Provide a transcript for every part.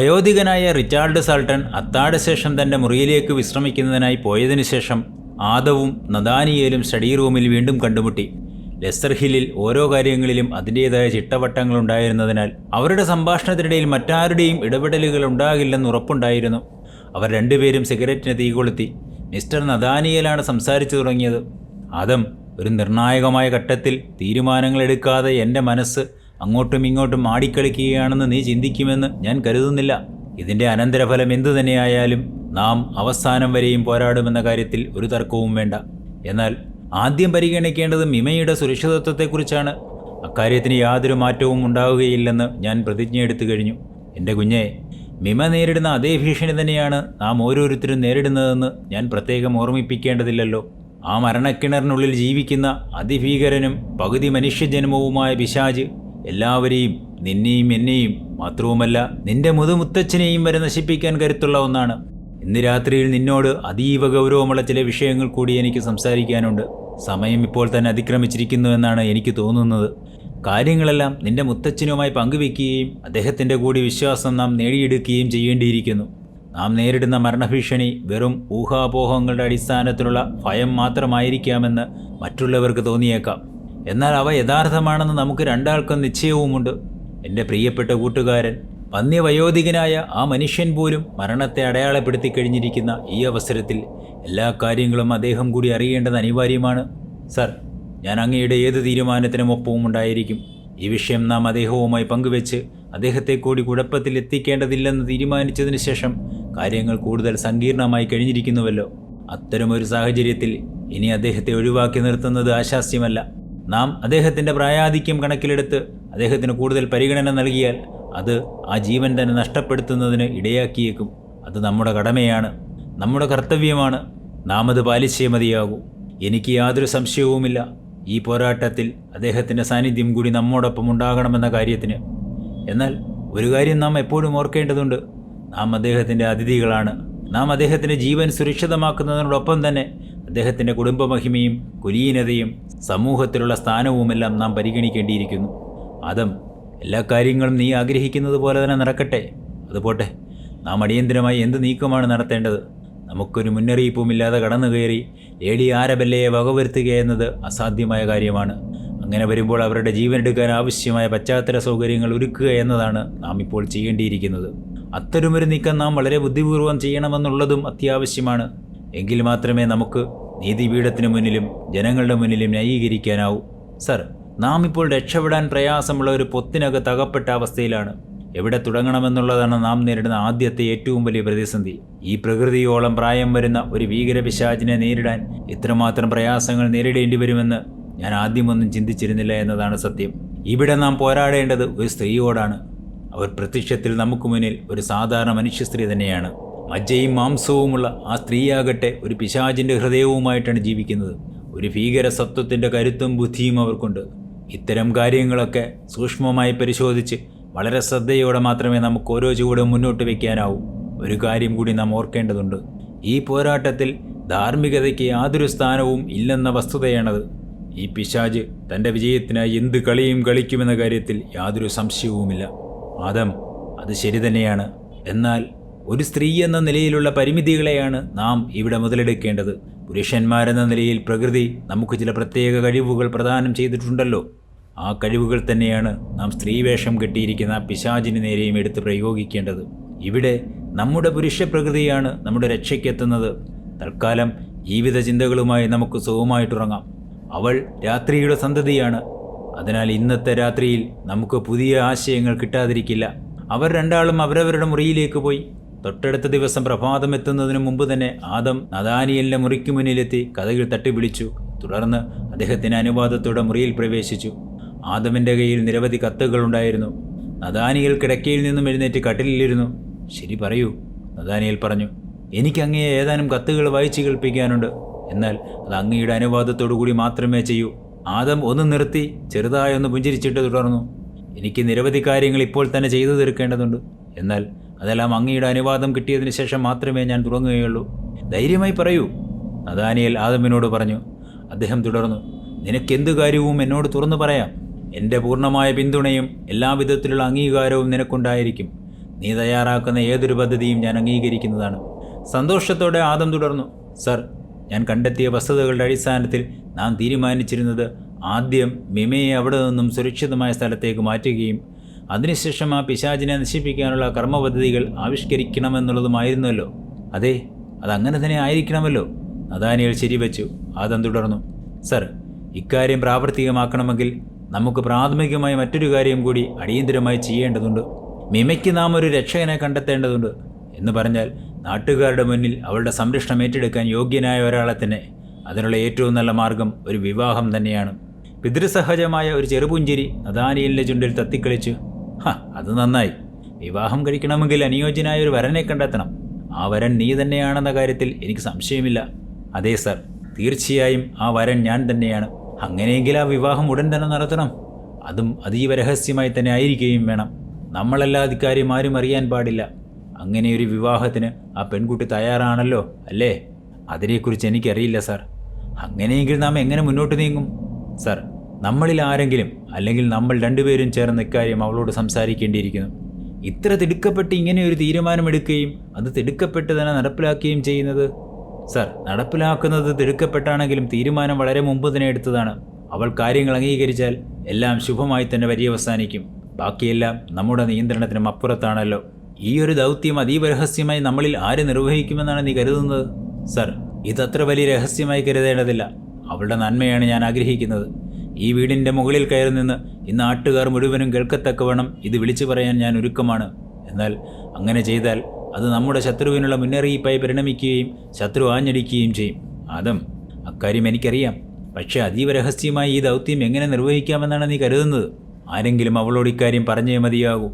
വയോധികനായ Richard Salton അത്താഴശേഷം തന്റെ മുറിയിലേക്ക് വിശ്രമിക്കുന്നതിനായി പോയതിനു ശേഷം ആദവും നദാനിയേലും സ്റ്റഡി റൂമിൽ വീണ്ടും കണ്ടുമുട്ടി. ലെസ്റ്റർ ഹില്ലിൽ ഓരോ കാര്യങ്ങളിലും അതിന്റേതായ ചിട്ടവട്ടങ്ങൾ ഉണ്ടായിരുന്നതിനാൽ അവരുടെ സംഭാഷണത്തിനിടയിൽ മറ്റാരുടെയും ഇടപെടലുകൾ ഉണ്ടാകില്ലെന്ന് ഉറപ്പുണ്ടായിരുന്നു. അവർ രണ്ടുപേരും സിഗരറ്റിന് തീ കൊളുത്തി. മിസ്റ്റർ നദാനിയലാണ് സംസാരിച്ചു തുടങ്ങിയത്. ആദം ഒരു നിർണായകമായ ഘട്ടത്തിൽ തീരുമാനങ്ങൾ എടുക്കാതെ എന്റെ മനസ്സ് അങ്ങോട്ടും ഇങ്ങോട്ടും ആടിക്കളിക്കുകയാണെന്ന് നീ ചിന്തിക്കുമെന്ന് ഞാൻ കരുതുന്നില്ല. ഇതിന്റെ അനന്തരഫലം എന്തു തന്നെയായാലും നാം അവസാനം വരെയും പോരാടുമെന്ന കാര്യത്തിൽ ഒരു തർക്കവും വേണ്ട. എന്നാൽ ആദ്യം പരിഗണിക്കേണ്ടത് മിമയുടെ സുരക്ഷിതത്വത്തെക്കുറിച്ചാണ്. അക്കാര്യത്തിന് യാതൊരു മാറ്റവും ഉണ്ടാവുകയില്ലെന്ന് ഞാൻ പ്രതിജ്ഞ പ്രതിജ്ഞയെടുത്തു കഴിഞ്ഞു. എന്റെ കുഞ്ഞെ മിമ നേരിടുന്ന അതേ ഭീഷണി തന്നെയാണ് നാം ഓരോരുത്തരും നേരിടുന്നതെന്ന് ഞാൻ പ്രത്യേകം ഓർമ്മിപ്പിക്കേണ്ടതില്ലല്ലോ. ആ മരണക്കിണറിനുള്ളിൽ ജീവിക്കുന്ന അതിഭീകരനും പകുതി മനുഷ്യജന്മവുമായ പിശാജ് എല്ലാവരെയും നിന്നെയും എന്നെയും മാത്രവുമല്ല നിന്റെ മുതുമുത്തച്ഛനെയും വരെ നശിപ്പിക്കാൻ കരുത്തുള്ള ഒന്നാണ്. ഇന്ന് രാത്രിയിൽ നിന്നോട് അതീവ ഗൗരവമുള്ള ചില വിഷയങ്ങൾ കൂടി എനിക്ക് സംസാരിക്കാനുണ്ട്. സമയം ഇപ്പോൾ തന്നെ അതിക്രമിച്ചിരിക്കുന്നുവെന്നാണ് എനിക്ക് തോന്നുന്നത്. കാര്യങ്ങളെല്ലാം നിന്റെ മുത്തച്ഛനുമായി പങ്കുവെക്കുകയും അദ്ദേഹത്തിന്റെ കൂടി വിശ്വാസം നാം നേടിയെടുക്കുകയും ചെയ്യേണ്ടിയിരിക്കുന്നു. നാം നേരിടുന്ന മരണഭീഷണി വെറും ഊഹാപോഹങ്ങളുടെ അടിസ്ഥാനത്തിലുള്ള ഭയം മാത്രമായിരിക്കാമെന്ന് മറ്റുള്ളവർക്ക് തോന്നിയേക്കാം. എന്നാൽ അവ യഥാർത്ഥമാണെന്ന് നമുക്ക് രണ്ടാൾക്കും നിശ്ചയവുമുണ്ട്. എന്റെ പ്രിയപ്പെട്ട കൂട്ടുകാരൻ വന്യവയോധികനായ ആ മനുഷ്യൻ പോലും മരണത്തെ അടയാളപ്പെടുത്തി കഴിഞ്ഞിരിക്കുന്ന ഈ അവസരത്തിൽ എല്ലാ കാര്യങ്ങളും അദ്ദേഹം കൂടി അറിയേണ്ടത് അനിവാര്യമാണ്. സർ ഞാൻ അങ്ങയുടെ ഏത് തീരുമാനത്തിനും ഒപ്പവും ഉണ്ടായിരിക്കും. ഈ വിഷയം നാം അദ്ദേഹവുമായി പങ്കുവെച്ച് അദ്ദേഹത്തെ കൂടി കുഴപ്പത്തിൽ എത്തിക്കേണ്ടതില്ലെന്ന് തീരുമാനിച്ചതിന് ശേഷം കാര്യങ്ങൾ കൂടുതൽ സങ്കീർണമായി കഴിഞ്ഞിരിക്കുന്നുവല്ലോ. അത്തരമൊരു സാഹചര്യത്തിൽ ഇനി അദ്ദേഹത്തെ ഒഴിവാക്കി നിർത്തുന്നത് ആശാസ്യമല്ല. നാം അദ്ദേഹത്തിന്റെ പ്രായാധിക്യം കണക്കിലെടുത്ത് അദ്ദേഹത്തിന് കൂടുതൽ പരിഗണന നൽകിയാൽ അത് ആ ജീവൻ തന്നെ നഷ്ടപ്പെടുത്തുന്നതിന് ഇടയാക്കിയേക്കും. അത് നമ്മുടെ കടമയാണ് നമ്മുടെ കർത്തവ്യമാണ്. നാം അത് പാലിച്ചേ മതിയാകൂ. എനിക്ക് യാതൊരു സംശയവുമില്ല. ഈ പോരാട്ടത്തിൽ അദ്ദേഹത്തിന്റെ സാന്നിധ്യം കൂടി നമ്മോടൊപ്പം ഉണ്ടാകണമെന്ന കാര്യത്തിന്. എന്നാൽ ഒരു കാര്യം നാം എപ്പോഴും ഓർക്കേണ്ടതുണ്ട്. നാം അദ്ദേഹത്തിന്റെ അതിഥികളാണ്. നാം അദ്ദേഹത്തിന്റെ ജീവൻ സുരക്ഷിതമാക്കുന്നതിനോടൊപ്പം തന്നെ അദ്ദേഹത്തിന്റെ കുടുംബമഹിമയും കുലീനതയും സമൂഹത്തിലുള്ള സ്ഥാനവുമെല്ലാം നാം പരിഗണിക്കേണ്ടിയിരിക്കുന്നു. അതം എല്ലാ കാര്യങ്ങളും നീ ആഗ്രഹിക്കുന്നത് പോലെ തന്നെ നടക്കട്ടെ. അതുപോട്ടെ നാം അടിയന്തരമായി എന്ത് നീക്കമാണ് നടത്തേണ്ടത്? നമുക്കൊരു മുന്നറിയിപ്പുമില്ലാതെ കടന്നു കയറി ലേഡി ആരബല്ലയെ വകവരുത്തുക എന്നത് അസാധ്യമായ കാര്യമാണ്. അങ്ങനെ വരുമ്പോൾ അവരുടെ ജീവൻ എടുക്കാൻ ആവശ്യമായ പശ്ചാത്തല സൗകര്യങ്ങൾ ഒരുക്കുക എന്നതാണ് നാം ഇപ്പോൾ ചെയ്യേണ്ടിയിരിക്കുന്നത്. അത്തരമൊരു നീക്കം നാം വളരെ ബുദ്ധിപൂർവം ചെയ്യണമെന്നുള്ളതും അത്യാവശ്യമാണ്. എങ്കിൽ മാത്രമേ നമുക്ക് നീതിപീഠത്തിന് മുന്നിലും ജനങ്ങളുടെ മുന്നിലും ന്യായീകരിക്കാനാവൂ. സർ നാം ഇപ്പോൾ രക്ഷപ്പെടാൻ പ്രയാസമുള്ള ഒരു പൊത്തിനകത്ത് അകപ്പെട്ട അവസ്ഥയിലാണ്. എവിടെ തുടങ്ങണമെന്നുള്ളതാണ് നാം നേരിടുന്ന ആദ്യത്തെ ഏറ്റവും വലിയ പ്രതിസന്ധി. ഈ പ്രകൃതിയോളം പ്രായം വരുന്ന ഒരു ഭീകരപിശാചിനെ നേരിടാൻ ഇത്രമാത്രം പ്രയാസങ്ങൾ നേരിടേണ്ടി വരുമെന്ന് ഞാൻ ആദ്യമൊന്നും ചിന്തിച്ചിരുന്നില്ല എന്നതാണ് സത്യം. ഇവിടെ നാം പോരാടേണ്ടത് ഒരു സ്ത്രീയോടാണ്. അവർ പ്രത്യക്ഷത്തിൽ നമുക്ക് മുന്നിൽ ഒരു സാധാരണ മനുഷ്യ സ്ത്രീ തന്നെയാണ്. മജ്ജയും മാംസവുമുള്ള ആ സ്ത്രീയാകട്ടെ ഒരു പിശാചിന്റെ ഹൃദയവുമായിട്ടാണ് ജീവിക്കുന്നത്. ഒരു ഭീകര സത്വത്തിന്റെ കരുത്തും ബുദ്ധിയും അവർക്കുണ്ട് ഇത്തരം കാര്യങ്ങളൊക്കെ സൂക്ഷ്മമായി പരിശോധിച്ച് വളരെ ശ്രദ്ധയോടെ മാത്രമേ നമുക്ക് ഓരോ ചുവടും മുന്നോട്ട് വയ്ക്കാനാവൂ ഒരു കാര്യം കൂടി നാം ഓർക്കേണ്ടതുണ്ട്. ഈ പോരാട്ടത്തിൽ ധാർമ്മികതയ്ക്ക് യാതൊരു സ്ഥാനവും ഇല്ലെന്ന വസ്തുതയാണത്. ഈ പിശാജ് തന്റെ വിജയത്തിനായി എന്ത് കളിയും കളിക്കുമെന്ന കാര്യത്തിൽ യാതൊരു സംശയവുമില്ല. ആദം അത് ശരി തന്നെയാണ്. എന്നാൽ ഒരു സ്ത്രീ എന്ന നിലയിലുള്ള പരിമിതികളെയാണ് നാം ഇവിടെ മുതലെടുക്കേണ്ടത്. പുരുഷന്മാരെന്ന നിലയിൽ പ്രകൃതി നമുക്ക് ചില പ്രത്യേക കഴിവുകൾ പ്രദാനം ചെയ്തിട്ടുണ്ടല്ലോ. ആ കഴിവുകൾ തന്നെയാണ് നാം സ്ത്രീവേഷം കെട്ടിയിരിക്കുന്ന പിശാചിന് നേരെയും എടുത്ത് പ്രയോഗിക്കേണ്ടത്. ഇവിടെ നമ്മുടെ പുരുഷ പ്രകൃതിയാണ് നമ്മുടെ രക്ഷയ്ക്കെത്തുന്നത്. തൽക്കാലം ജീവിത ചിന്തകളുമായി നമുക്ക് സുഖമായിട്ടുറങ്ങാം. അവൾ രാത്രിയുടെ സന്തതിയാണ്. അതിനാൽ ഇന്നത്തെ രാത്രിയിൽ നമുക്ക് പുതിയ ആശയങ്ങൾ കിട്ടാതിരിക്കില്ല. അവർ രണ്ടാളും അവരവരുടെ മുറിയിലേക്ക് പോയി. തൊട്ടടുത്ത ദിവസം പ്രഭാതം എത്തുന്നതിനു മുമ്പ് തന്നെ ആദം നദാനിയലിന്റെ മുറിക്ക് മുന്നിലെത്തി കഥകൾ തട്ടിപ്പിടിച്ചു തുടർന്ന് അദ്ദേഹത്തിന് അനുവാദത്തോടെ മുറിയിൽ പ്രവേശിച്ചു. ആദമിന്റെ കയ്യിൽ നിരവധി കത്തുകൾ ഉണ്ടായിരുന്നു. നദാനിയൽ കിടക്കയിൽ നിന്നും എഴുന്നേറ്റ് കട്ടിലിരുന്നു ശരി പറയൂ നദാനിയൽ പറഞ്ഞു. എനിക്ക് അങ്ങയെ ഏതാനും കത്തുകൾ വായിച്ചു കേൾപ്പിക്കാനുണ്ട്. എന്നാൽ അത് അങ്ങയുടെ അനുവാദത്തോടു കൂടി മാത്രമേ ചെയ്യൂ. ആദം ഒന്ന് നിർത്തി ചെറുതായി ഒന്ന് പുഞ്ചിരിച്ചിട്ട് തുടർന്നു. എനിക്ക് നിരവധി കാര്യങ്ങൾ ഇപ്പോൾ തന്നെ ചെയ്തു തീർക്കേണ്ടതുണ്ട്. എന്നാൽ അതെല്ലാം അങ്ങയുടെ അനുവാദം കിട്ടിയതിന് ശേഷം മാത്രമേ ഞാൻ തുടങ്ങുകയുള്ളൂ. ധൈര്യമായി പറയൂ. നദാനിയൽ ആദമിനോട് പറഞ്ഞു അദ്ദേഹം തുടർന്നു നിനക്കെന്ത് കാര്യവും എന്നോട് തുറന്നു പറയാം. എന്റെ പൂർണമായ പിന്തുണയും എല്ലാവിധത്തിലുള്ള അംഗീകാരവും നിനക്കുണ്ടായിരിക്കും. നീ തയ്യാറാക്കുന്ന ഏതൊരു പദ്ധതിയും ഞാൻ അംഗീകരിക്കുന്നതാണ്. സന്തോഷത്തോടെ ആദം തുടർന്നു സർ ഞാൻ കണ്ടെത്തിയ വസ്തുതകളുടെ അടിസ്ഥാനത്തിൽ നാം തീരുമാനിച്ചിരുന്നത് ആദ്യം മിമയെ അവിടെ നിന്നും സുരക്ഷിതമായ സ്ഥലത്തേക്ക് മാറ്റുകയും അതിനുശേഷം ആ പിശാചിനെ നശിപ്പിക്കാനുള്ള കർമ്മപദ്ധതികൾ ആവിഷ്കരിക്കണമെന്നുള്ളതുമായിരുന്നല്ലോ. അതെ അതങ്ങനെ തന്നെ ആയിരിക്കണമല്ലോ. നദാനിയൽ ശരിവച്ചു ആദം തുടർന്നു. സർ ഇക്കാര്യം പ്രാവർത്തികമാക്കണമെങ്കിൽ നമുക്ക് പ്രാഥമികമായി മറ്റൊരു കാര്യം കൂടി അടിയന്തരമായി ചെയ്യേണ്ടതുണ്ട്. മിമയ്ക്ക് നാം ഒരു രക്ഷകനെ കണ്ടെത്തേണ്ടതുണ്ട് എന്ന് പറഞ്ഞാൽ നാട്ടുകാരുടെ മുന്നിൽ അവളുടെ സംരക്ഷണം ഏറ്റെടുക്കാൻ യോഗ്യനായ ഒരാളെ തന്നെ അതിനുള്ള ഏറ്റവും നല്ല മാർഗം ഒരു വിവാഹം തന്നെയാണ്. പിതൃസഹജമായ ഒരു ചെറുപുഞ്ചിരി നദാനിയലിന്റെ ചുണ്ടിൽ തത്തിക്കളിച്ചു അത് നന്നായി. വിവാഹം കഴിക്കണമെങ്കിൽ അനുയോജ്യനായ ഒരു വരനെ കണ്ടെത്തണം. ആ വരൻ നീ തന്നെയാണെന്ന കാര്യത്തിൽ എനിക്ക് സംശയമില്ല. അതേ സർ. തീർച്ചയായും ആ വരൻ ഞാൻ തന്നെയാണ്. അങ്ങനെയെങ്കിൽ ആ വിവാഹം ഉടൻ തന്നെ നടത്തണം. അതും അതീവ രഹസ്യമായി തന്നെ ആയിരിക്കുകയും വേണം. നമ്മളല്ലാതെ ഇക്കാര്യം ആരും അറിയാൻ പാടില്ല. അങ്ങനെ ഒരു വിവാഹത്തിന് ആ പെൺകുട്ടി തയ്യാറാണല്ലോ അല്ലേ? അതിനെക്കുറിച്ച് എനിക്കറിയില്ല സാർ. അങ്ങനെയെങ്കിൽ നാം എങ്ങനെ മുന്നോട്ട് നീങ്ങും? സാർ നമ്മളിൽ ആരെങ്കിലും അല്ലെങ്കിൽ നമ്മൾ രണ്ടുപേരും ചേർന്ന് ഇക്കാര്യം അവളോട് സംസാരിക്കേണ്ടിയിരിക്കുന്നു. ഇത്ര തിടുക്കപ്പെട്ട് ഇങ്ങനെ ഒരു തീരുമാനമെടുക്കുകയും അത് തിടുക്കപ്പെട്ട് തന്നെ നടപ്പിലാക്കുകയും ചെയ്യുന്നത്? സർ നടപ്പിലാക്കുന്നത് തിടുക്കപ്പെട്ടാണെങ്കിലും തീരുമാനം വളരെ മുമ്പ് തന്നെ എടുത്തതാണ്. അവൾ കാര്യങ്ങൾ അംഗീകരിച്ചാൽ എല്ലാം ശുഭമായി തന്നെ പര്യവസാനിക്കും ബാക്കിയെല്ലാം നമ്മുടെ നിയന്ത്രണത്തിനും അപ്പുറത്താണല്ലോ. ഈ ഒരു ദൗത്യം അതീവ രഹസ്യമായി നമ്മളിൽ ആര് നിർവഹിക്കുമെന്നാണ് നീ കരുതുന്നത്? സർ ഇതത്ര വലിയ രഹസ്യമായി കരുതേണ്ടതില്ല. അവളുടെ നന്മയാണ് ഞാൻ ആഗ്രഹിക്കുന്നത്. ഈ വീടിന്റെ മുകളിൽ കയറി നിന്ന് ഈ നാട്ടുകാർ മുഴുവനും കേൾക്കത്തക്കവണ്ണം ഇത് വിളിച്ചു പറയാൻ ഞാൻ ഒരുക്കമാണ്. എന്നാൽ അങ്ങനെ ചെയ്താൽ അത് നമ്മുടെ ശത്രുവിനുള്ള മുന്നറിയിപ്പായി പരിണമിക്കുകയും ശത്രു ആഞ്ഞടിക്കുകയും ചെയ്യും. ആദം അക്കാര്യം എനിക്കറിയാം. പക്ഷേ അതീവ രഹസ്യമായി ഈ ദൗത്യം എങ്ങനെ നിർവഹിക്കാമെന്നാണ് നീ കരുതുന്നത്? ആരെങ്കിലും അവളോട് ഇക്കാര്യം പറഞ്ഞേ മതിയാകൂ.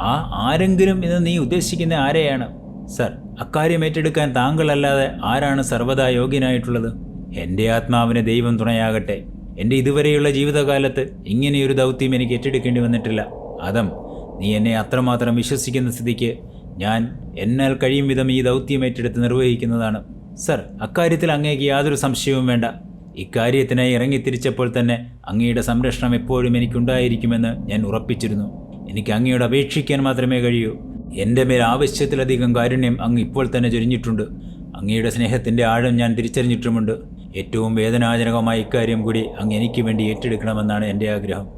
ആ ആരെങ്കിലും എന്ന് നീ ഉദ്ദേശിക്കുന്ന ആരെയാണ്? സർ അക്കാര്യം ഏറ്റെടുക്കാൻ താങ്കളല്ലാതെ ആരാണ് സർവതാ യോഗ്യനായിട്ടുള്ളത്? എന്റെ ആത്മാവിന് ദൈവം തുണയാകട്ടെ. എന്റെ ഇതുവരെയുള്ള ജീവിതകാലത്ത് ഇങ്ങനെയൊരു ദൗത്യം എനിക്ക് ഏറ്റെടുക്കേണ്ടി വന്നിട്ടില്ല. അതം നീ എന്നെ അത്രമാത്രം വിശ്വസിക്കുന്ന സ്ഥിതിക്ക് ഞാൻ എന്നാൽ കഴിയും വിധം ഈ ദൗത്യം ഏറ്റെടുത്ത് നിർവഹിക്കുന്നതാണ്. സർ അക്കാര്യത്തിൽ അങ്ങേക്ക് യാതൊരു സംശയവും വേണ്ട. ഇക്കാര്യത്തിനായി ഇറങ്ങിത്തിരിച്ചപ്പോൾ തന്നെ അങ്ങയുടെ സംരക്ഷണം എപ്പോഴും എനിക്കുണ്ടായിരിക്കുമെന്ന് ഞാൻ ഉറപ്പിച്ചിരുന്നു. എനിക്ക് അങ്ങയോട് അപേക്ഷിക്കാൻ മാത്രമേ കഴിയൂ. എന്റെ മേൽ ആവശ്യത്തിലധികം കാരുണ്യം അങ്ങ് ഇപ്പോൾ തന്നെ ചൊരിഞ്ഞിട്ടുണ്ട്. അങ്ങയുടെ സ്നേഹത്തിന്റെ ആഴം ഞാൻ തിരിച്ചറിഞ്ഞിട്ടുമുണ്ട്. ഏറ്റവും വേദനാജനകമായ ഇക്കാര്യം കൂടി അങ്ങ് എനിക്ക് വേണ്ടി ഏറ്റെടുക്കണമെന്നാണ് എന്റെ ആഗ്രഹം.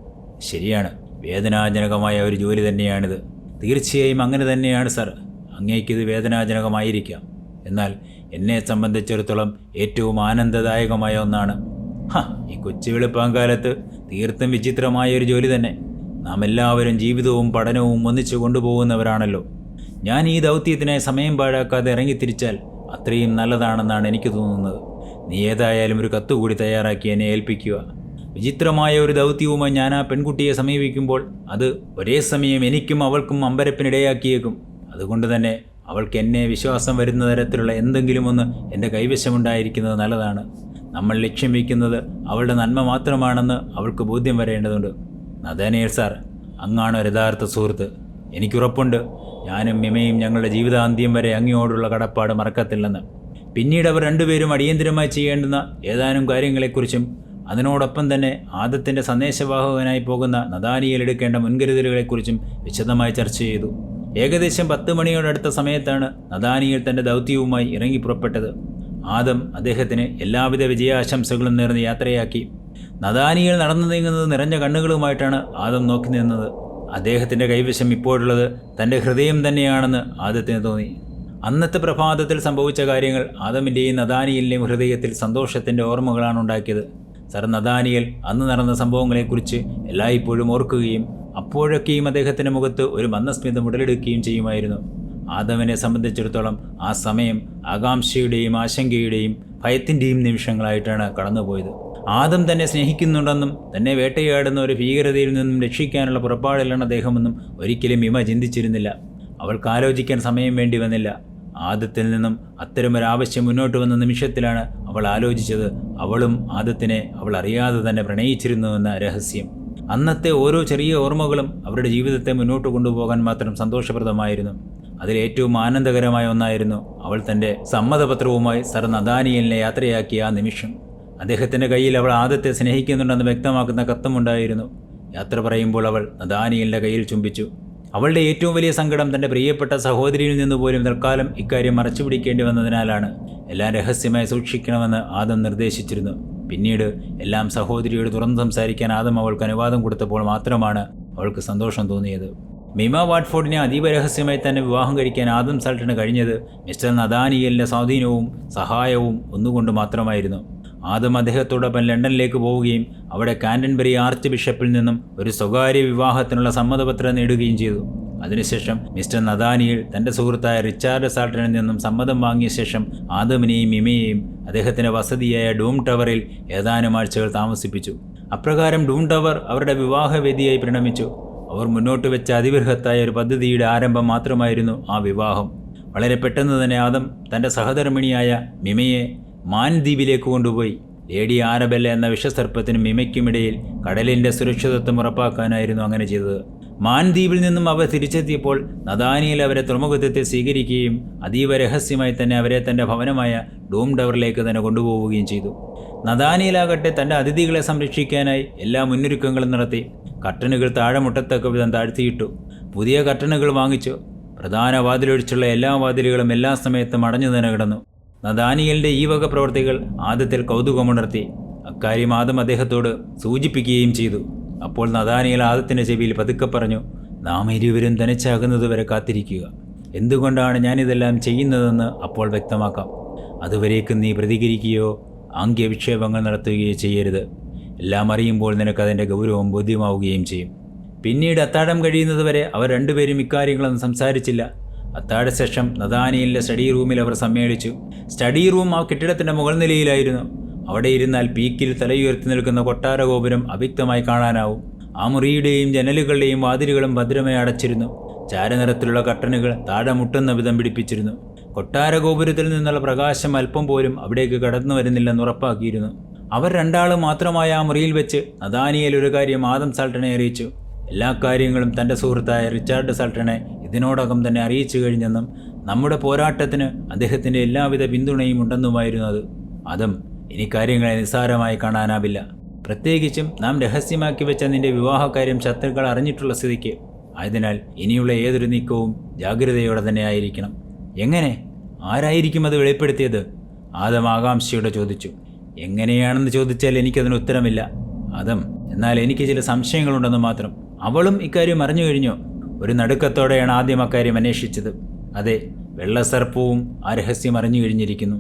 ശരിയാണ് വേദനാജനകമായ ഒരു ജോലി തന്നെയാണിത്. തീർച്ചയായും അങ്ങനെ തന്നെയാണ് സർ. അങ്ങേക്കിത് വേദനാജനകമായിരിക്കാം. എന്നാൽ എന്നെ സംബന്ധിച്ചിടത്തോളം ഏറ്റവും ആനന്ദദായകമായ ഒന്നാണ്. ഹ ഈ കൊച്ചു വെളുപ്പാങ്കാലത്ത് തീർത്തും വിചിത്രമായ ഒരു ജോലി തന്നെ. നാം എല്ലാവരും ജീവിതവും പഠനവും ഒന്നിച്ചു കൊണ്ടുപോകുന്നവരാണല്ലോ. ഞാൻ ഈ ദൗത്യത്തിനായി സമയം പാഴാക്കാതെ ഇറങ്ങിത്തിരിച്ചാൽ അത്രയും നല്ലതാണെന്നാണ് എനിക്ക് തോന്നുന്നത്. നീ ഏതായാലും ഒരു കത്തുകൂടി തയ്യാറാക്കി എന്നെ ഏൽപ്പിക്കുക. വിചിത്രമായ ഒരു ദൗത്യവുമായി ഞാൻ ആ പെൺകുട്ടിയെ സമീപിക്കുമ്പോൾ അത് ഒരേ സമയം എനിക്കും അവൾക്കും അമ്പരപ്പിനിടയാക്കിയേക്കും അതുകൊണ്ട് തന്നെ അവൾക്ക് എന്നെ വിശ്വാസം വരുന്ന തരത്തിലുള്ള എന്തെങ്കിലും ഒന്ന് എന്റെ കൈവശമുണ്ടായിരിക്കുന്നത് നല്ലതാണ്. നമ്മൾ ലക്ഷ്യം വയ്ക്കുന്നത് അവളുടെ നന്മ മാത്രമാണെന്ന് അവൾക്ക് ബോധ്യം വരേണ്ടതുണ്ട്. നദാനിയൽ സാർ അങ്ങാണ് യഥാർത്ഥ സുഹൃത്ത്. എനിക്കുറപ്പുണ്ട്. ഞാനും മിമയും ഞങ്ങളുടെ ജീവിതാന്ത്യം വരെ അങ്ങയോടുള്ള കടപ്പാട് മറക്കത്തില്ലെന്ന്. പിന്നീട് അവർ രണ്ടുപേരും അടിയന്തിരമായി ചെയ്യേണ്ടുന്ന ഏതാനും കാര്യങ്ങളെക്കുറിച്ചും അതിനോടൊപ്പം തന്നെ ആദത്തിന്റെ സന്ദേശവാഹകനായി പോകുന്ന നദാനിയിൽ എടുക്കേണ്ട മുൻകരുതലുകളെക്കുറിച്ചും വിശദമായി ചർച്ച ചെയ്തു. ഏകദേശം പത്ത് മണിയോടടുത്ത സമയത്താണ് നദാനിയിൽ തന്റെ ദൗത്യവുമായി ഇറങ്ങി പുറപ്പെട്ടത്. ആദം അദ്ദേഹത്തിന് എല്ലാവിധ വിജയാശംസകളും നേർന്ന് യാത്രയാക്കി. നദാനിയിൽ നടന്നു നീങ്ങുന്നത് നിറഞ്ഞ കണ്ണുകളുമായിട്ടാണ് ആദം നോക്കി നിന്നത്. അദ്ദേഹത്തിന്റെ കൈവശം ഇപ്പോഴുള്ളത് തന്റെ ഹൃദയം തന്നെയാണെന്ന് ആദത്തിന് തോന്നി. അന്നത്തെ പ്രഭാതത്തിൽ സംഭവിച്ച കാര്യങ്ങൾ ആദമിന്റെയും നദാനിയലിന്റെയും ഹൃദയത്തിൽ സന്തോഷത്തിന്റെ ഓർമ്മകളാണ് ഉണ്ടാക്കിയത്. സർ നദാനിയൽ അന്ന് നടന്ന സംഭവങ്ങളെക്കുറിച്ച് എല്ലായ്പ്പോഴും ഓർക്കുകയും അപ്പോഴൊക്കെയും അദ്ദേഹത്തിന്റെ മുഖത്ത് ഒരു മന്ദസ്മിതം ഉടലെടുക്കുകയും ചെയ്യുമായിരുന്നു. ആദമിനെ സംബന്ധിച്ചിടത്തോളം ആ സമയം ആകാംക്ഷയുടെയും ആശങ്കയുടെയും ഭയത്തിന്റെയും നിമിഷങ്ങളായിട്ടാണ് കടന്നുപോയത്. ആദം തന്നെ സ്നേഹിക്കുന്നുണ്ടെന്നും തന്നെ വേട്ടയാടുന്ന ഒരു ഭീകരതയിൽ നിന്നും രക്ഷിക്കാനുള്ള പുറപ്പാടിലാണ് അദ്ദേഹമെന്നും ഒരിക്കലും ഇമ ചിന്തിച്ചിരുന്നില്ല. അവൾക്ക് ആലോചിക്കാൻ സമയം വേണ്ടി വന്നില്ല. ആദത്തിൽ നിന്നും അത്തരമൊരാവശ്യം മുന്നോട്ട് വന്ന നിമിഷത്തിലാണ് അവൾ ആലോചിച്ചത്. അവളും ആദത്തിനെ അവൾ അറിയാതെ തന്നെ പ്രണയിച്ചിരുന്നുവെന്ന രഹസ്യം. അന്നത്തെ ഓരോ ചെറിയ ഓർമ്മകളും അവരുടെ ജീവിതത്തെ മുന്നോട്ട് കൊണ്ടുപോകാൻ മാത്രം സന്തോഷപ്രദമായിരുന്നു. അതിലേറ്റവും ആനന്ദകരമായ ഒന്നായിരുന്നു അവൾ തന്റെ സമ്മതപത്രവുമായി സർ നദാനിയലിനെ യാത്രയാക്കിയ ആ നിമിഷം. അദ്ദേഹത്തിന്റെ കയ്യിൽ അവൾ ആദത്തെ സ്നേഹിക്കുന്നുണ്ടെന്ന് വ്യക്തമാക്കുന്ന കത്തുമുണ്ടായിരുന്നു. യാത്ര പറയുമ്പോൾ അവൾ നദാനിയലിന്റെ കയ്യിൽ ചുംബിച്ചു. അവളുടെ ഏറ്റവും വലിയ സങ്കടം തന്റെ പ്രിയപ്പെട്ട സഹോദരിയിൽ നിന്ന് പോലും തൽക്കാലം ഇക്കാര്യം മറച്ചു പിടിക്കേണ്ടി വന്നതിനാലാണ് എല്ലാം രഹസ്യമായി സൂക്ഷിക്കണമെന്ന് ആദം നിർദ്ദേശിച്ചിരുന്നു. പിന്നീട് എല്ലാം സഹോദരിയോട് തുറന്നു സംസാരിക്കാൻ ആദം അവൾക്ക് അനുവാദം കൊടുത്തപ്പോൾ മാത്രമാണ് അവൾക്ക് സന്തോഷം തോന്നിയത്. മിമ വാട്ട്ഫോർഡിനെ അതീവ രഹസ്യമായി തന്നെ വിവാഹം കഴിക്കാൻ ആദം സാൾട്ടിന് കഴിഞ്ഞത് മിസ്റ്റർ നദാനിയലിന്റെ സ്വാധീനവും സഹായവും ഒന്നുകൊണ്ട് മാത്രമായിരുന്നു. ആദം അദ്ദേഹത്തോടൊപ്പം ലണ്ടനിലേക്ക് പോവുകയും അവിടെ കാൻഡൻബറി ആർച്ച് ബിഷപ്പിൽ നിന്നും ഒരു സ്വകാര്യ വിവാഹത്തിനുള്ള സമ്മതപത്രം നേടുകയും ചെയ്തു. അതിനുശേഷം മിസ്റ്റർ നദാനിയിൽ തന്റെ സുഹൃത്തായ റിച്ചാർഡ് സാൾട്ടനിൽ നിന്നും സമ്മതം വാങ്ങിയ ശേഷം ആദമിനെയും മിമയെയും അദ്ദേഹത്തിന്റെ വസതിയായ ഡൂം ടവറിൽ ഏതാനും ആഴ്ചകൾ താമസിപ്പിച്ചു. അപ്രകാരം ഡൂം ടവർ അവരുടെ വിവാഹവേദിയായി പരിണമിച്ചു. അവർ മുന്നോട്ട് വെച്ച അതിബൃഹത്തായ ഒരു പദ്ധതിയുടെ ആരംഭം മാത്രമായിരുന്നു ആ വിവാഹം. വളരെ പെട്ടെന്ന് തന്നെ ആദം തന്റെ സഹധർമ്മിണിയായ മിമയെ മാൻദ്വീപിലേക്ക് കൊണ്ടുപോയി. ലേഡി ആരബെല്ല എന്ന വിഷസർപ്പത്തിനും മിമയ്ക്കുമിടയിൽ കടലിന്റെ സുരക്ഷിതത്വം ഉറപ്പാക്കാനായിരുന്നു അങ്ങനെ ചെയ്തത്. മാൻദ്വീപിൽ നിന്നും അവർ തിരിച്ചെത്തിയപ്പോൾ നദാനിയിൽ അവരെ തുറമുഖത്തെത്തി സ്വീകരിക്കുകയും അതീവ രഹസ്യമായി തന്നെ അവരെ തന്റെ ഭവനമായ ഡൂം ടവറിലേക്ക് തന്നെ കൊണ്ടുപോവുകയും ചെയ്തു. നദാനിയിലാകട്ടെ തന്റെ അതിഥികളെ സംരക്ഷിക്കാനായി എല്ലാ മുന്നൊരുക്കങ്ങളും നടത്തി കട്ടണുകൾ താഴെ മുട്ടത്തക്ക വിധം താഴ്ത്തിയിട്ടു. പുതിയ കട്ടണുകൾ വാങ്ങിച്ചു. പ്രധാന വാതിലൊഴിച്ചുള്ള എല്ലാ വാതിലുകളും എല്ലാ സമയത്തും അടഞ്ഞു തന്നെ കിടന്നു. നദാനിയലിന്റെ ഈ വക പ്രവർത്തികൾ ആദ്യത്തിൽ കൗതുകമുണർത്തി അക്കാര്യം ആദം അദ്ദേഹത്തോട് സൂചിപ്പിക്കുകയും ചെയ്തു. അപ്പോൾ നദാനിയൽ ആദത്തിന്റെ ചെവിയിൽ പതുക്കെ പറഞ്ഞു നാം ഇരുവരും തനിച്ചാകുന്നതുവരെ കാത്തിരിക്കുക. എന്തുകൊണ്ടാണ് ഞാനിതെല്ലാം ചെയ്യുന്നതെന്ന് അപ്പോൾ വ്യക്തമാക്കാം. അതുവരേക്കും നീ പ്രതികരിക്കുകയോ ആംഗ്യവിക്ഷേപങ്ങൾ നടത്തുകയോ ചെയ്യരുത്. എല്ലാം അറിയുമ്പോൾ നിനക്ക് അതിന്റെ ഗൗരവം ബോധ്യമാവുകയും ചെയ്യും. പിന്നീട് അത്താഴം കഴിയുന്നതുവരെ അവർ രണ്ടുപേരും ഇക്കാര്യങ്ങളൊന്നും സംസാരിച്ചില്ല. അത്താഴ ശേഷം നദാനിയിലെ സ്റ്റഡി റൂമിൽ അവർ സമ്മേളിച്ചു. സ്റ്റഡി റൂം ആ കെട്ടിടത്തിന്റെ മുകൾ നിലയിലായിരുന്നു. അവിടെ ഇരുന്നാൽ പീക്കിൽ തലയുയർത്തി നിൽക്കുന്ന കൊട്ടാര ഗോപുരം അവ്യക്തമായി കാണാനാവും. ആ മുറിയുടെയും ജനലുകളുടെയും വാതിലുകളും ഭദ്രമായി അടച്ചിരുന്നു. ചാരനിറത്തിലുള്ള കട്ടനുകൾ താഴെ മുട്ടുന്ന വിധം പിടിപ്പിച്ചിരുന്നു. കൊട്ടാര ഗോപുരത്തിൽ നിന്നുള്ള പ്രകാശം അല്പം പോലും അവിടേക്ക് കടന്നു വരുന്നില്ലെന്ന് ഉറപ്പാക്കിയിരുന്നു. അവർ രണ്ടാളും മാത്രമായ ആ മുറിയിൽ വെച്ച് നദാനിയൽ ഒരു കാര്യം ആദം സാൾട്ടനെ അറിയിച്ചു. എല്ലാ കാര്യങ്ങളും തന്റെ സുഹൃത്തായ റിച്ചാർഡ് സാൾട്ടനെ ഇതിനോടകം തന്നെ അറിയിച്ചു കഴിഞ്ഞെന്നും നമ്മുടെ പോരാട്ടത്തിന് അദ്ദേഹത്തിന്റെ എല്ലാവിധ പിന്തുണയും ഉണ്ടെന്നുമായിരുന്നു അത്. അതും ഇനി കാര്യങ്ങളെ നിസ്സാരമായി കാണാനാവില്ല. പ്രത്യേകിച്ചും നാം രഹസ്യമാക്കി വെച്ച നിന്റെ വിവാഹകാര്യം ശത്രുക്കൾ അറിഞ്ഞിട്ടുള്ള സ്ഥിതിക്ക്. ആയതിനാൽ ഇനിയുള്ള ഏതൊരു നീക്കവും ജാഗ്രതയോടെ തന്നെ ആയിരിക്കണം. എങ്ങനെ? ആരായിരിക്കും അത് വെളിപ്പെടുത്തിയത്? ആദം ആകാംക്ഷയോടെ ചോദിച്ചു. എങ്ങനെയാണെന്ന് ചോദിച്ചാൽ എനിക്കതിന് ഉത്തരമില്ല. ആദം എന്നാൽ എനിക്ക് ചില സംശയങ്ങളുണ്ടെന്ന് മാത്രം. അവളും ഇക്കാര്യം അറിഞ്ഞു കഴിഞ്ഞോ? ഒരു നടുക്കത്തോടെയാണ് ആദ്യം അക്കാര്യം അന്വേഷിച്ചത്. അതെ വെള്ളസർപ്പവും ആ രഹസ്യം അറിഞ്ഞു കഴിഞ്ഞിരിക്കുന്നു.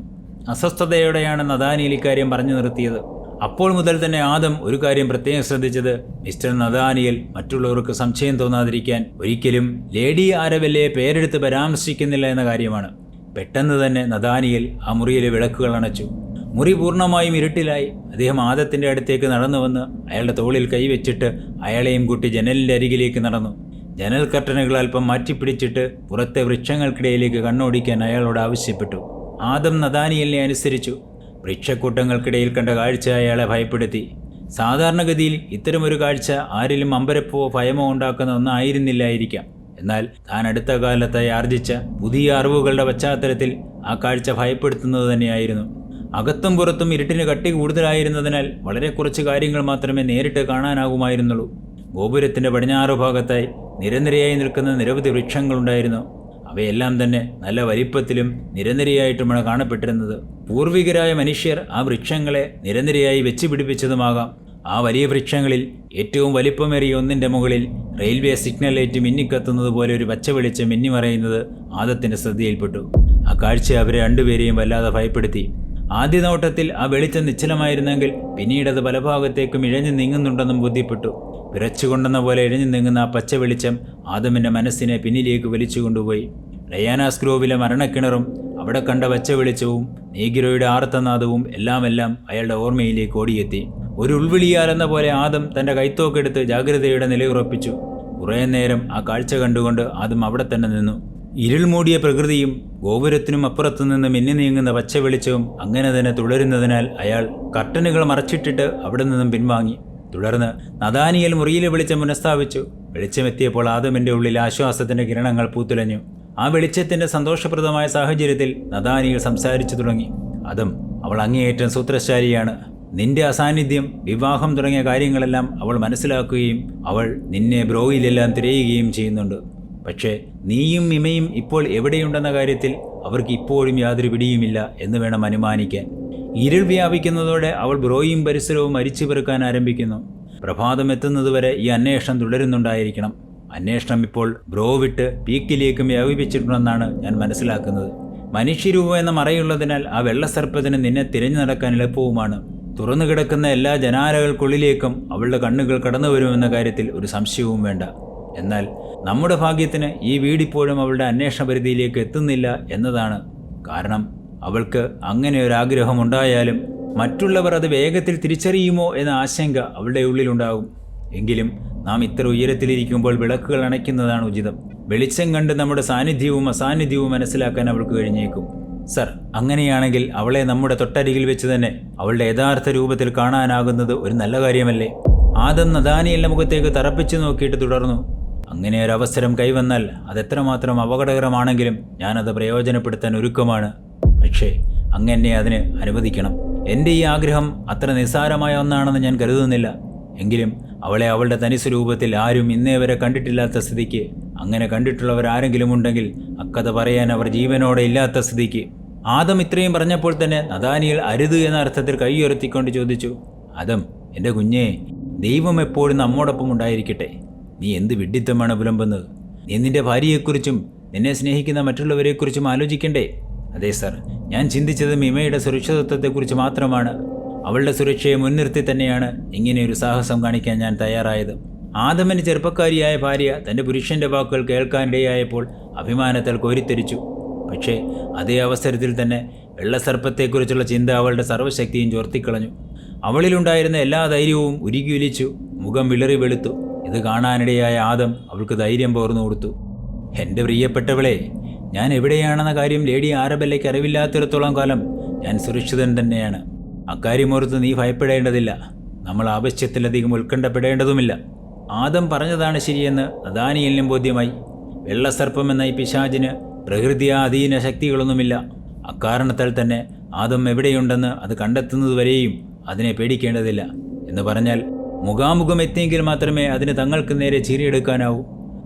അസ്വസ്ഥതയോടെയാണ് നദാനിയിൽ ഇക്കാര്യം പറഞ്ഞു നിർത്തിയത്. അപ്പോൾ മുതൽ തന്നെ ആദം ഒരു കാര്യം പ്രത്യേകം ശ്രദ്ധിച്ചത് മിസ്റ്റർ നദാനിയൽ മറ്റുള്ളവർക്ക് സംശയം തോന്നാതിരിക്കാൻ ഒരിക്കലും ലേഡി ആരവല്ലയെ പേരെടുത്ത് പരാമർശിക്കുന്നില്ല എന്ന കാര്യമാണ്. പെട്ടെന്ന് തന്നെ നദാനിയൽ ആ മുറിയിലെ വിളക്കുകൾ അണച്ചു. മുറി പൂർണമായും ഇരുട്ടിലായി. അദ്ദേഹം ആദത്തിന്റെ അടുത്തേക്ക് നടന്നു വന്ന് അയാളുടെ തോളിൽ കൈവച്ചിട്ട് അയാളെയും കൂട്ടി ജനലിന്റെ അരികിലേക്ക് നടന്നു. ജനൽ കർട്ടനുകൾ അല്പം മാറ്റിപ്പിടിച്ചിട്ട് പുറത്തെ വൃക്ഷങ്ങൾക്കിടയിലേക്ക് കണ്ണോടിക്കാൻ അയാളോട് ആവശ്യപ്പെട്ടു. ആദം നദാനിയലിനെ അനുസരിച്ചു വൃക്ഷക്കൂട്ടങ്ങൾക്കിടയിൽ കണ്ട കാഴ്ച അയാളെ ഭയപ്പെടുത്തി. സാധാരണഗതിയിൽ ഇത്തരമൊരു കാഴ്ച ആരിലും അമ്പരപ്പോ ഭയമോ ഉണ്ടാക്കുന്ന ഒന്നായിരുന്നില്ലായിരിക്കാം. എന്നാൽ താൻ അടുത്ത കാലത്തായി ആർജിച്ച പുതിയ അറിവുകളുടെ പശ്ചാത്തലത്തിൽ ആ കാഴ്ച ഭയപ്പെടുത്തുന്നത് തന്നെയായിരുന്നു. അകത്തും പുറത്തും ഇരുട്ടിന് കട്ടി കൂടുതലായിരുന്നതിനാൽ വളരെ കുറച്ച് കാര്യങ്ങൾ മാത്രമേ നേരിട്ട് കാണാനാകുമായിരുന്നുള്ളൂ. ഗോപുരത്തിന്റെ പടിഞ്ഞാറ് ഭാഗത്തായി നിരനിരയായി നിൽക്കുന്ന നിരവധി വൃക്ഷങ്ങളുണ്ടായിരുന്നു. അവയെല്ലാം തന്നെ നല്ല വലിപ്പത്തിലും നിരനിരയായിട്ടുമാണ് കാണപ്പെട്ടിരുന്നത്. പൂർവികരായ മനുഷ്യർ ആ വൃക്ഷങ്ങളെ നിരനിരയായി വെച്ച് പിടിപ്പിച്ചതുമാകാം. ആ വലിയ വൃക്ഷങ്ങളിൽ ഏറ്റവും വലിപ്പമേറിയ ഒന്നിന്റെ മുകളിൽ റെയിൽവേ സിഗ്നൽ ലൈറ്റ് മിന്നിക്കത്തുന്നത് പോലെ ഒരു പച്ച വെളിച്ചം മിന്നിമറയുന്നത് ആദത്തിന്റെ ശ്രദ്ധയിൽപ്പെട്ടു. ആ കാഴ്ച അവരെ രണ്ടുപേരെയും വല്ലാതെ ഭയപ്പെടുത്തി. ആദ്യ നോട്ടത്തിൽ ആ വെളിച്ചം നിശ്ചലമായിരുന്നെങ്കിൽ പിന്നീട് അത് പല ഭാഗത്തേക്കും ഇഴഞ്ഞു നീങ്ങുന്നുണ്ടെന്നും ബോധ്യപ്പെട്ടു. വിറച്ചുകൊണ്ടെന്ന പോലെ ഇഴഞ്ഞു നീങ്ങുന്ന ആ പച്ച വെളിച്ചം ആദമിന്റെ മനസ്സിനെ പിന്നിലേക്ക് വലിച്ചു കൊണ്ടുപോയി. ഡയാനാസ് ഗ്രോവിലെ മരണക്കിണറും അവിടെ കണ്ട പച്ച വെളിച്ചവും നീഗിരോയുടെ ആർത്തനാദവും എല്ലാം എല്ലാം അയാളുടെ ഓർമ്മയിലേക്ക് ഓടിയെത്തി. ഒരു ഉൾവിളിയാലെന്ന പോലെ ആദം തന്റെ കൈത്തോക്കെടുത്ത് ജാഗ്രതയുടെ നിലയുറപ്പിച്ചു. കുറേ നേരം ആ കാഴ്ച കണ്ടുകൊണ്ട് ആദം അവിടെ തന്നെ നിന്നു. ഇരുൾ മൂടിയ പ്രകൃതിയും ഗോപുരത്തിനും അപ്പുറത്തു നിന്ന് മിന്നി നീങ്ങുന്ന പച്ച വെളിച്ചവും അങ്ങനെ തന്നെ തുടരുന്നതിനാൽ അയാൾ കർട്ടനുകൾ മറച്ചിട്ടിട്ട് അവിടെ നിന്നും പിൻവാങ്ങി. തുടർന്ന് നദാനിയൽ മുറിയിലെ വെളിച്ചം പുനഃസ്ഥാപിച്ചു. വെളിച്ചമെത്തിയപ്പോൾ ആദമിന്റെ ഉള്ളിൽ ആശ്വാസത്തിന്റെ കിരണങ്ങൾ പൂത്തുലഞ്ഞു. ആ വെളിച്ചത്തിന്റെ സന്തോഷപ്രദമായ സാഹചര്യത്തിൽ നദാനിയൽ സംസാരിച്ചു തുടങ്ങി. അതും അവൾ അങ്ങേയറ്റം സൂത്രശാലിയാണ്. നിന്റെ അസാന്നിധ്യം വിവാഹം തുടങ്ങിയ കാര്യങ്ങളെല്ലാം അവൾ മനസ്സിലാക്കുകയും അവൾ നിന്നെ ബ്രോയിലെല്ലാം തിരയുകയും ചെയ്യുന്നുണ്ട്. പക്ഷേ നീയും ഇമയും ഇപ്പോൾ എവിടെയുണ്ടെന്ന കാര്യത്തിൽ അവർക്ക് ഇപ്പോഴും യാതൊരു പിടിയുമില്ല എന്ന് വേണം അനുമാനിക്കാൻ. ഇരുൾ വ്യാപിക്കുന്നതോടെ അവൾ ബ്രോയും പരിസരവും അരിച്ചു പെറുക്കാൻ ആരംഭിക്കുന്നു. പ്രഭാതം എത്തുന്നതുവരെ ഈ അന്വേഷണം തുടരുന്നുണ്ടായിരിക്കണം. അന്വേഷണം ഇപ്പോൾ ബ്രോ വിട്ട് പീക്കിലേക്കും വ്യാപിപ്പിച്ചിട്ടുണ്ടെന്നാണ് ഞാൻ മനസ്സിലാക്കുന്നത്. മനുഷ്യരൂപം എന്ന മറയുള്ളതിനാൽ ആ വെള്ളസർപ്പത്തിന് നിന്നെ തിരഞ്ഞു നടക്കാൻ എളുപ്പവുമാണ്. തുറന്നു കിടക്കുന്ന എല്ലാ ജനാലകൾക്കുള്ളിലേക്കും അവളുടെ കണ്ണുകൾ കടന്നു വരുമെന്ന കാര്യത്തിൽ ഒരു സംശയവും വേണ്ട. എന്നാൽ നമ്മുടെ ഭാഗ്യത്തിന് ഈ വീടിപ്പോഴും അവളുടെ അന്വേഷണ പരിധിയിലേക്ക് എത്തുന്നില്ല എന്നതാണ് കാരണം. അവൾക്ക് അങ്ങനെ ഒരു ആഗ്രഹം ഉണ്ടായാലും മറ്റുള്ളവർ അത് വേഗത്തിൽ തിരിച്ചറിയുമോ എന്ന ആശങ്ക അവളുടെ ഉള്ളിലുണ്ടാകും. എങ്കിലും നാം ഇത്ര ഉയരത്തിലിരിക്കുമ്പോൾ വിളക്കുകൾ അണയ്ക്കുന്നതാണ് ഉചിതം. വെളിച്ചം കണ്ട് നമ്മുടെ സാന്നിധ്യവും അസാന്നിധ്യവും മനസ്സിലാക്കാൻ അവൾക്ക് കഴിഞ്ഞേക്കും. സർ അങ്ങനെയാണെങ്കിൽ അവളെ നമ്മുടെ തൊട്ടരികിൽ വെച്ച് തന്നെ അവളുടെ യഥാർത്ഥ രൂപത്തിൽ കാണാനാകുന്നത് ഒരു നല്ല കാര്യമല്ലേ? ആദം നദാനിയലിന്റെ മുഖത്തേക്ക് തറപ്പിച്ചു നോക്കിയിട്ട് തുടർന്നു. അങ്ങനെ ഒരു അവസരം കൈവന്നാൽ അതെത്രമാത്രം അപകടകരമാണെങ്കിലും ഞാനത് പ്രയോജനപ്പെടുത്താൻ ഒരുക്കമാണ്. പക്ഷേ അങ്ങ് എന്നെ അതിന് അനുവദിക്കണം. എന്റെ ഈ ആഗ്രഹം അത്ര നിസ്സാരമായ ഒന്നാണെന്ന് ഞാൻ കരുതുന്നില്ല. എങ്കിലും അവളെ അവളുടെ തനി സ്വരൂപത്തിൽ ആരും ഇന്നേ വരെ കണ്ടിട്ടില്ലാത്ത സ്ഥിതിക്ക് അങ്ങനെ കണ്ടിട്ടുള്ളവർ ആരെങ്കിലും ഉണ്ടെങ്കിൽ അക്കഥ പറയാൻ അവർ ജീവനോടെ ഇല്ലാത്ത സ്ഥിതിക്ക്. ആദം ഇത്രയും പറഞ്ഞപ്പോൾ തന്നെ നദാനിയിൽ അരുത് എന്ന അർത്ഥത്തിൽ കൈയുയർത്തിക്കൊണ്ട് ചോദിച്ചു ആദം എന്റെ കുഞ്ഞേ ദൈവം എപ്പോഴും നമ്മോടൊപ്പം ഉണ്ടായിരിക്കട്ടെ. നീ എന്ത് വിഡ്ഢിത്തമാണ് പുലമ്പുന്നത്? നീ നിന്റെ ഭാര്യയെക്കുറിച്ചും നിന്നെ സ്നേഹിക്കുന്ന മറ്റുള്ളവരെക്കുറിച്ചും ആലോചിക്കണ്ടേ? അതെ സർ. ഞാൻ ചിന്തിച്ചത് മിമയുടെ സുരക്ഷിതത്വത്തെക്കുറിച്ച് മാത്രമാണ്. അവളുടെ സുരക്ഷയെ മുൻനിർത്തി തന്നെയാണ് ഇങ്ങനെയൊരു സാഹസം കാണിക്കാൻ ഞാൻ തയ്യാറായത്. ആദമന് ചെറുപ്പക്കാരിയായ ഭാര്യ തന്റെ പുരുഷന്റെ വാക്കുകൾ കേൾക്കാനിടയായപ്പോൾ അഭിമാനത്താൽ കോരിത്തെരിച്ചു പക്ഷേ അതേ അവസരത്തിൽ തന്നെ വെള്ളസർപ്പത്തെക്കുറിച്ചുള്ള ചിന്ത അവളുടെ സർവശക്തിയും ചോർത്തിക്കളഞ്ഞു. അവളിലുണ്ടായിരുന്ന എല്ലാ ധൈര്യവും ഉരുകിയൊലിച്ചു മുഖം വിളറി വെളുത്തു. ഇത് കാണാനിടയായ ആദം അവൾക്ക് ധൈര്യം പകർന്നു കൊടുത്തു. എന്റെ പ്രിയപ്പെട്ടവളെ ഞാൻ എവിടെയാണെന്ന കാര്യം ലേഡി ആരബല്ലയ്ക്ക് അറിവില്ലാത്തിടത്തോളം കാലം ഞാൻ സുരക്ഷിതൻ തന്നെയാണ്. അക്കാര്യമോർത്ത് നീ ഭയപ്പെടേണ്ടതില്ല. നമ്മൾ ആവശ്യത്തിലധികം ഉത്കണ്ഠപ്പെടേണ്ടതുമില്ല. ആദം പറഞ്ഞതാണ് ശരിയെന്ന് അദാനിയലിനും ബോധ്യമായി. വെള്ളസർപ്പം എന്ന ഈ പിശാചിന് പ്രകൃതിയാധീന ശക്തികളൊന്നുമില്ല. അക്കാരണത്താൽ തന്നെ ആദം എവിടെയുണ്ടെന്ന് അത് കണ്ടെത്തുന്നതുവരെയും അതിനെ പേടിക്കേണ്ടതില്ല എന്ന് പറഞ്ഞാൽ മുഖാമുഖം എത്തിയെങ്കിൽ മാത്രമേ അതിന് തങ്ങൾക്ക് നേരെ ചീരിയെടുക്കാനാവൂ.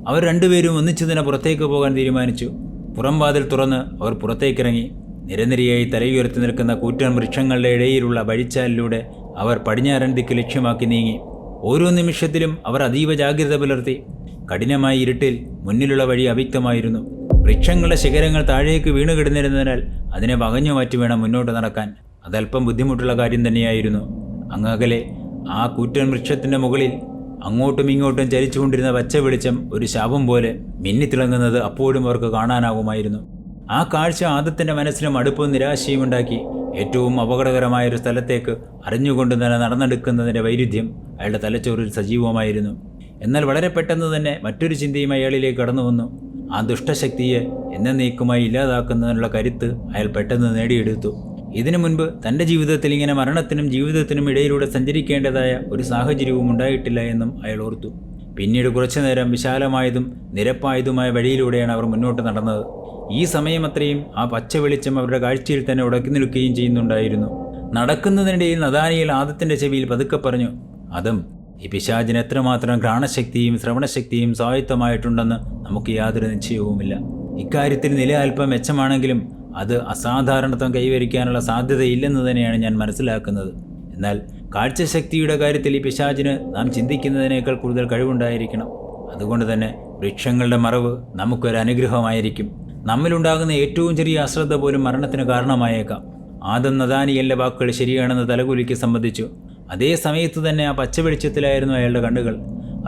അവർ രണ്ടുപേരും ഒന്നിച്ചു തന്നെ പുറത്തേക്ക് പോകാൻ തീരുമാനിച്ചു. പുറംവാതിൽ തുറന്ന് അവർ പുറത്തേക്കിറങ്ങി. നിരനിരയായി തലയുയർത്തി നിൽക്കുന്ന കൂറ്റൻ വൃക്ഷങ്ങളുടെ ഇടയിലുള്ള വഴിച്ചാലിലൂടെ അവർ പടിഞ്ഞാറൻ ദിക്ക് ലക്ഷ്യമാക്കി നീങ്ങി. ഓരോ നിമിഷത്തിലും അവർ അതീവ ജാഗ്രത പുലർത്തി. കഠിനമായ ഇരുട്ടിൽ മുന്നിലുള്ള വഴി അവ്യക്തമായിരുന്നു. വൃക്ഷങ്ങളുടെ ശിഖരങ്ങൾ താഴേക്ക് വീണു കിടന്നിരുന്നതിനാൽ അതിനെ വകഞ്ഞു മാറ്റി വേണം മുന്നോട്ട് നടക്കാൻ. അതല്പം ബുദ്ധിമുട്ടുള്ള കാര്യം തന്നെയായിരുന്നു. അങ്ങകലെ ആ കൂറ്റൻ വൃക്ഷത്തിന്റെ മുകളിൽ അങ്ങോട്ടും ഇങ്ങോട്ടും ചലിച്ചുകൊണ്ടിരുന്ന പച്ച വെളിച്ചം ഒരു ശാപം പോലെ മിന്നിത്തിളങ്ങുന്നത് അപ്പോഴും അവർക്ക് കാണാനാകുമായിരുന്നു. ആ കാഴ്ച ആദത്തിന്റെ മനസ്സിലും അടുപ്പവും നിരാശയും ഉണ്ടാക്കി ഏറ്റവും അപകടകരമായ ഒരു സ്ഥലത്തേക്ക് അറിഞ്ഞുകൊണ്ട് തന്നെ നടന്നെടുക്കുന്നതിന്റെ വൈരുദ്ധ്യം അയാളുടെ തലച്ചോറിൽ സജീവമായിരുന്നു. എന്നാൽ വളരെ പെട്ടെന്ന് തന്നെ മറ്റൊരു ചിന്തയും അയാളിലേക്ക് കടന്നു വന്നു. ആ ദുഷ്ടശക്തിയെ എന്നേക്കുമായി ഇല്ലാതാക്കുന്നതിനുള്ള കരുത്ത് അയാൾ പെട്ടെന്ന് നേടിയെടുത്തു. ഇതിനു മുൻപ് തന്റെ ജീവിതത്തിൽ ഇങ്ങനെ മരണത്തിനും ജീവിതത്തിനും ഇടയിലൂടെ സഞ്ചരിക്കേണ്ടതായ ഒരു സാഹചര്യവും ഉണ്ടായിട്ടില്ല എന്നും അയാൾ ഓർത്തു. പിന്നീട് കുറച്ചു നേരം വിശാലമായതും നിരപ്പായതുമായ വഴിയിലൂടെയാണ് അവർ മുന്നോട്ട് നടന്നത്. ഈ സമയം അത്രയും ആ പച്ച വെളിച്ചം അവരുടെ കാഴ്ചയിൽ തന്നെ ഉടക്കി നിൽക്കുകയും ചെയ്യുന്നുണ്ടായിരുന്നു. നടക്കുന്നതിനിടയിൽ നദാനിയിൽ ആദത്തിന്റെ ചെവിയിൽ പതുക്കെ പറഞ്ഞു അതും ഈ പിശാചിന് എത്രമാത്രം ഘ്രാണശക്തിയും ശ്രവണശക്തിയും സ്വായത്തമായിട്ടുണ്ടെന്ന് നമുക്ക് യാതൊരു നിശ്ചയവുമില്ല. ഇക്കാര്യത്തിൽ നില അല്പം മെച്ചമാണെങ്കിലും അത് അസാധാരണത്വം കൈവരിക്കാനുള്ള സാധ്യതയില്ലെന്ന് തന്നെയാണ് ഞാൻ മനസ്സിലാക്കുന്നത്. എന്നാൽ കാഴ്ചശക്തിയുടെ കാര്യത്തിൽ ഈ പിശാചിന് നാം ചിന്തിക്കുന്നതിനേക്കാൾ കൂടുതൽ കഴിവുണ്ടായിരിക്കണം. അതുകൊണ്ട് തന്നെ വൃക്ഷങ്ങളുടെ മറവ് നമുക്കൊരു അനുഗ്രഹമായിരിക്കും. നമ്മിലുണ്ടാകുന്ന ഏറ്റവും ചെറിയ അശ്രദ്ധ പോലും മരണത്തിന് കാരണമായേക്കാം. ആദം നദാനിയലിന്റെ വാക്കുകൾ ശരിയാണെന്ന് തലകുലിക്ക് സംബന്ധിച്ചു. അതേ സമയത്ത് തന്നെ ആ പച്ച വെളിച്ചത്തിലായിരുന്നു അയാളുടെ കണ്ണുകൾ.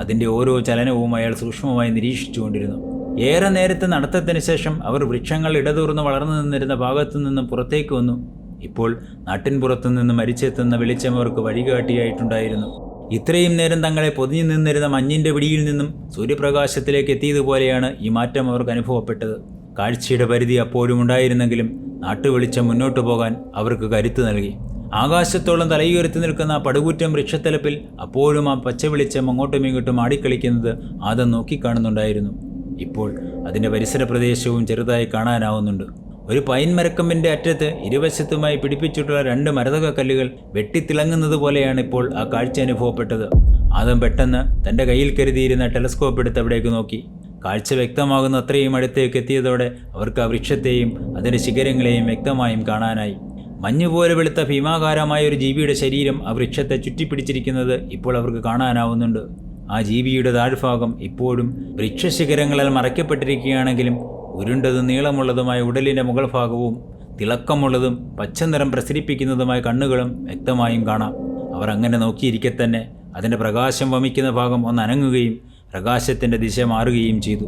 അതിന്റെ ഓരോ ചലനവും അയാൾ സൂക്ഷ്മമായി നിരീക്ഷിച്ചുകൊണ്ടിരുന്നു. ഏറെ നേരത്തെ നടത്തത്തിന് ശേഷം അവർ വൃക്ഷങ്ങൾ ഇടതൂർന്ന് വളർന്നു നിന്നിരുന്ന ഭാഗത്തു നിന്നും പുറത്തേക്ക് വന്നു. ഇപ്പോൾ നാട്ടിൻപുറത്തു നിന്നും മരിച്ചെത്തുന്ന വെളിച്ചം അവർക്ക് വഴികാട്ടിയായിട്ടുണ്ടായിരുന്നു. ഇത്രയും നേരം തങ്ങളെ പൊതിഞ്ഞു നിന്നിരുന്ന മഞ്ഞിന്റെ പിടിയിൽ നിന്നും സൂര്യപ്രകാശത്തിലേക്ക് എത്തിയതുപോലെയാണ് ഈ മാറ്റം അവർക്ക് അനുഭവപ്പെട്ടത്. കാഴ്ചയുടെ പരിധി അപ്പോഴും ഉണ്ടായിരുന്നെങ്കിലും നാട്ടുവെളിച്ചം മുന്നോട്ടു പോകാൻ അവർക്ക് കരുത്ത് നൽകി. ആകാശത്തോളം തലയുയർത്തി നിൽക്കുന്ന ആ പടുകൂറ്റം വൃക്ഷത്തലപ്പിൽ അപ്പോഴും ആ പച്ച വെളിച്ചം അങ്ങോട്ടും ഇങ്ങോട്ടും ആടിക്കളിക്കുന്നത് ആദം നോക്കിക്കാണുന്നുണ്ടായിരുന്നു. ഇപ്പോൾ അതിന്റെ പരിസര പ്രദേശവും ചെറുതായി കാണാനാവുന്നുണ്ട്. ഒരു പൈൻ മരക്കമ്പിന്റെ അറ്റത്ത് ഇരുവശത്തുമായി പിടിപ്പിച്ചിട്ടുള്ള രണ്ട് മരതക കല്ലുകൾ വെട്ടിത്തിളങ്ങുന്നത് പോലെയാണ് ഇപ്പോൾ ആ കാഴ്ച അനുഭവപ്പെട്ടത്. ആദം പെട്ടെന്ന് തന്റെ കയ്യിൽ കരുതിയിരുന്ന ടെലസ്കോപ്പ് എടുത്ത് അവിടേക്ക് നോക്കി. കാഴ്ച വ്യക്തമാകുന്ന അത്രയും അടുത്തേക്ക് എത്തിയതോടെ അവർക്ക് ആ വൃക്ഷത്തെയും അതിന്റെ ശിഖരങ്ങളെയും വ്യക്തമായും കാണാനായി. മഞ്ഞുപോലെ വെളുത്ത ഭീമാകാരമായ ഒരു ജീവിയുടെ ശരീരം ആ വൃക്ഷത്തെ ചുറ്റിപ്പിടിച്ചിരിക്കുന്നത് ഇപ്പോൾ അവർക്ക് കാണാനാവുന്നുണ്ട്. ആ ജീവിയുടെ താഴ്ഭാഗം ഇപ്പോഴും വൃക്ഷശിഖരങ്ങളാൽ മറയ്ക്കപ്പെട്ടിരിക്കുകയാണെങ്കിലും ഉരുണ്ടതും നീളമുള്ളതുമായ ഉടലിന്റെ മുകൾ ഭാഗവും തിളക്കമുള്ളതും പച്ചനിറം പ്രസരിപ്പിക്കുന്നതുമായ കണ്ണുകളും വ്യക്തമായും കാണാം. അവർ അങ്ങനെ നോക്കിയിരിക്കെ തന്നെ അതിന്റെ പ്രകാശം വമിക്കുന്ന ഭാഗം ഒന്ന് അനങ്ങുകയും പ്രകാശത്തിന്റെ ദിശ മാറുകയും ചെയ്തു.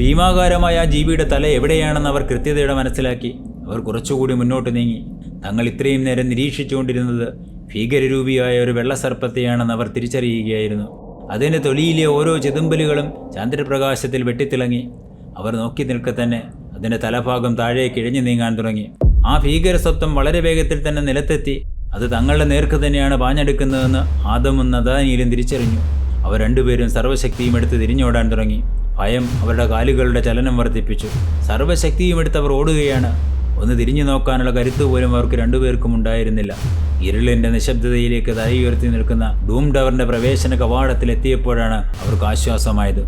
ഭീമാകാരമായ ആ ജീവിയുടെ തല എവിടെയാണെന്ന് അവർ കൃത്യതയുടെ മനസ്സിലാക്കി. അവർ കുറച്ചുകൂടി മുന്നോട്ട് നീങ്ങി. തങ്ങൾ ഇത്രയും നേരം നിരീക്ഷിച്ചുകൊണ്ടിരുന്നത് ഭീകരരൂപിയായ ഒരു വെള്ളസർപ്പത്തെയാണെന്ന് അവർ തിരിച്ചറിയുകയായിരുന്നു. അതിന്റെ തൊലിയിലെ ഓരോ ചെതുമ്പലുകളും ചന്ദ്രപ്രകാശത്തിൽ വെട്ടിത്തിളങ്ങി. അവർ നോക്കി നിൽക്കെ തന്നെ അതിന്റെ തലഭാഗം താഴേക്ക് ഇഴഞ്ഞു നീങ്ങാൻ തുടങ്ങി. ആ ഭീകര സ്വത്വം വളരെ വേഗത്തിൽ തന്നെ നിലത്തെത്തി. അത് തങ്ങളുടെ നേർക്ക് തന്നെയാണ് പാഞ്ഞെടുക്കുന്നതെന്ന് ആദമും നദാനിയിലും തിരിച്ചറിഞ്ഞു. അവർ രണ്ടുപേരും സർവശക്തിയും എടുത്ത് തിരിഞ്ഞോടാൻ തുടങ്ങി. ഭയം അവരുടെ കാലുകളുടെ ചലനം വർദ്ധിപ്പിച്ചു. സർവശക്തിയും എടുത്ത് അവർ ഓടുകയാണ്. ഒന്ന് തിരിഞ്ഞു നോക്കാനുള്ള കരുത്ത് പോലും അവർക്ക് രണ്ടുപേർക്കും ഉണ്ടായിരുന്നില്ല. ഇരുളിന്റെ നിശബ്ദതയിലേക്ക് തലയുയർത്തി നിൽക്കുന്ന ഡൂം ടവറിന്റെ പ്രവേശന കവാടത്തിൽ എത്തിയപ്പോഴാണ് അവർക്ക് ആശ്വാസമായത്.